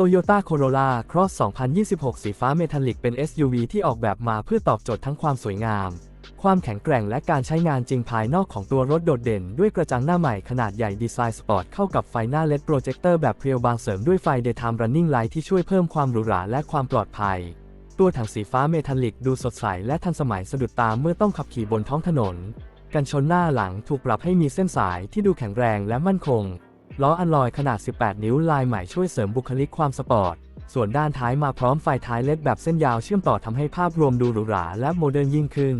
Toyota Corolla Cross 2026 สีฟ้าเมทัลลิกเป็น SUV ที่ออกแบบมาเพื่อตอบโจทย์ทั้งความสวยงาม ความแข็งแกร่งและการใช้งานจริงภายนอกของตัวรถโดดเด่น ด้วยกระจังหน้าใหม่ขนาดใหญ่ดีไซน์สปอร์ตเข้ากับไฟหน้า LED โปรเจคเตอร์แบบเพรียวบางเสริมด้วยไฟ Daytime Running Light ที่ช่วยเพิ่มความหรูหราและความปลอดภัย ตัวถังสีฟ้าเมทัลลิกดูสดใสและทันสมัยสะดุดตาเมื่อต้องขับขี่บนท้องถนน กันชนหน้าหลังถูกปรับให้มีเส้นสายที่ดูแข็งแรงและมั่นคง ล้ออัลลอยขนาด 18 นิ้วลายใหม่ช่วยเสริมบุคลิกความสปอร์ต ส่วนด้านท้ายมาพร้อมไฟท้ายเลดแบบเส้นยาวเชื่อมต่อทำให้ภาพรวมดูหรูหราและโมเดิร์นยิ่งขึ้น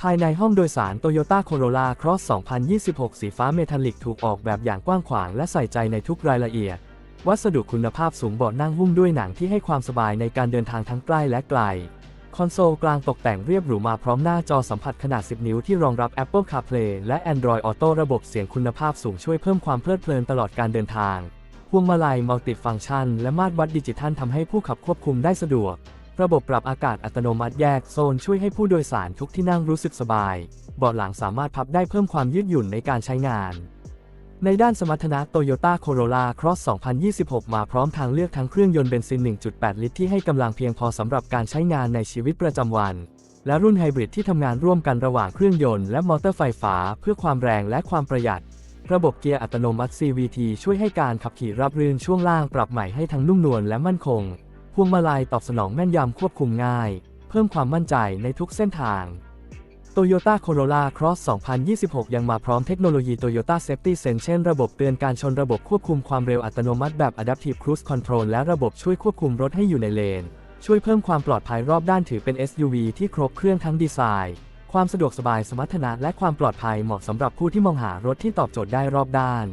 ภายในห้องโดยสาร Toyota Corolla Cross 2026 สีฟ้าเมทัลลิกถูกออกแบบอย่างกว้างขวางและใส่ใจในทุกรายละเอียด วัสดุคุณภาพสูงเบาะนั่งหุ้มด้วยหนังที่ให้ความสบายในการเดินทางทั้งใกล้และไกล คอนโซลกลางตกแต่งเรียบหรูมาพร้อมหน้าจอสัมผัสขนาด 10 นิ้วที่รองรับ Apple CarPlay และ Android Auto ระบบเสียงคุณภาพสูงช่วยเพิ่มความเพลิดเพลินตลอดการเดินทางพวงมาลัยมัลติฟังก์ชัน และมาตรวัดดิจิทัลทำให้ผู้ขับควบคุมได้สะดวก ระบบปรับอากาศอัตโนมัติแยกโซนช่วยให้ผู้โดยสารทุกที่นั่งรู้สึกสบาย เบาะหลังสามารถพับได้เพิ่มความยืดหยุ่นในการใช้งาน ในด้านสมรรถนะ Toyota Corolla Cross 2026 มาพร้อมทางเลือกทั้งเครื่องยนต์เบนซิน 1.8 ลิตรที่ให้กำลังเพียงพอสำหรับการใช้งานในชีวิตประจำวัน และรุ่นไฮบริดที่ทำงานร่วมกันระหว่างเครื่องยนต์และมอเตอร์ไฟฟ้า เพื่อความแรงและความประหยัด ระบบเกียร์อัตโนมัติ CVT ช่วยให้การขับขี่ราบรื่นช่วงล่างปรับใหม่ให้ทั้งนุ่มนวลและมั่นคง พวงมาลัยตอบสนองแม่นยำควบคุมง่าย เพิ่มความมั่นใจในทุกเส้นทาง Toyota Corolla Cross 2026 ยังมาพร้อมเทคโนโลยี Toyota Safety Sense เช่นระบบเตือนการชนระบบควบคุมความเร็วอัตโนมัติแบบ Adaptive Cruise Control และระบบช่วยควบคุมรถให้อยู่ในเลน ช่วยเพิ่มความปลอดภัยรอบด้านถือเป็น SUV ที่ครบเครื่องทั้งดีไซน์ ความสะดวกสบายสมรรถนะและความปลอดภัยเหมาะสำหรับผู้ที่มองหารถที่ตอบโจทย์ได้รอบด้าน